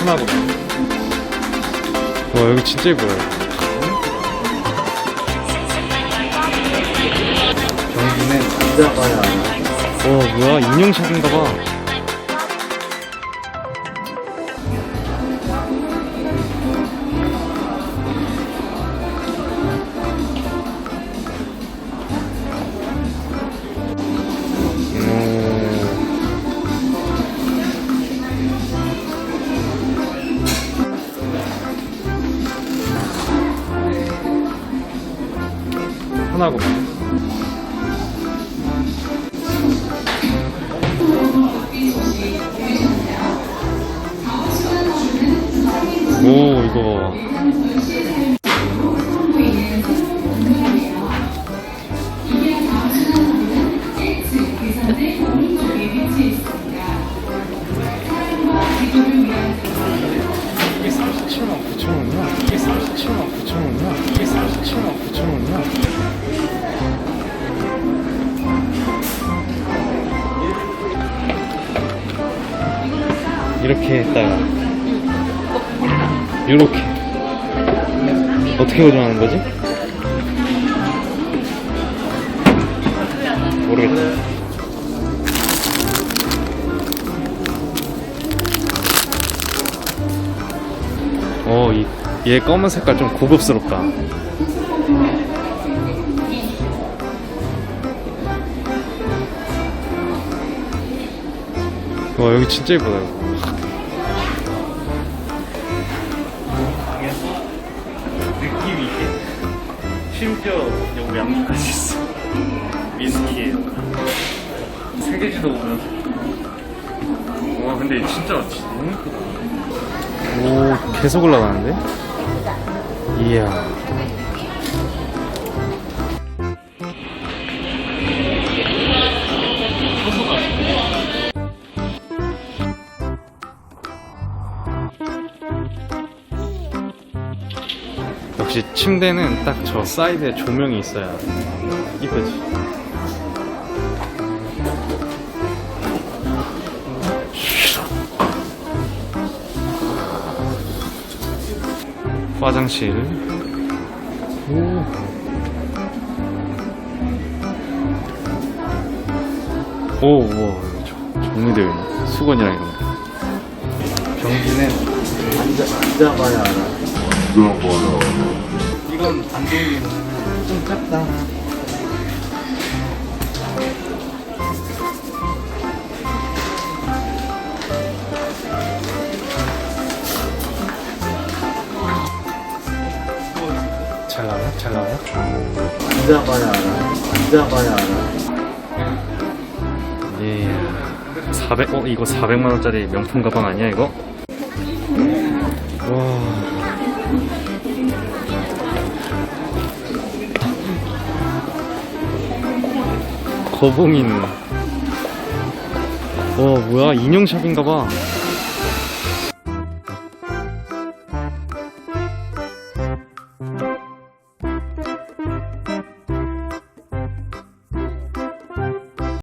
하나보다. 와, 여기 진짜 예뻐요. 경기는 앉아봐야. 와, 뭐야, 인형샵인가봐. 하나구나. 오, 이거. 이게 37만 9천 원이야? 이게 37만 9천 원이야? 이게 37만 9천 원이야? 이렇게 했다가 이렇게 어떻게 고정하는 거지? 모르겠다. 어, 이, 얘 검은 색깔 좀 고급스럽다. 와, 여기 진짜 예쁘다, 이거. 느낌이 있게 심지어 여기 양주까지 있어 위스키에 세계지도 보면서 와 근데 진짜 진짜 너무 예쁘다 오, 계속 올라가는데? 이야. 역시 침대는 딱 저 사이드에 조명이 있어야 이쁘지. 화장실. 오. 오, 우와, 정리되어 있네. 수건이랑 이런 거. 경기는 앉아, 앉아봐야 알아. 이건 안 보이면 좀 작다. 잘 나와요? 앉아봐야 알아. 앉아봐야 알아. 예. 400, 어, 이거 400만원짜리 명품 가방 아니야, 이거? 와. 거봉이는. 와, 뭐야, 인형샵인가봐.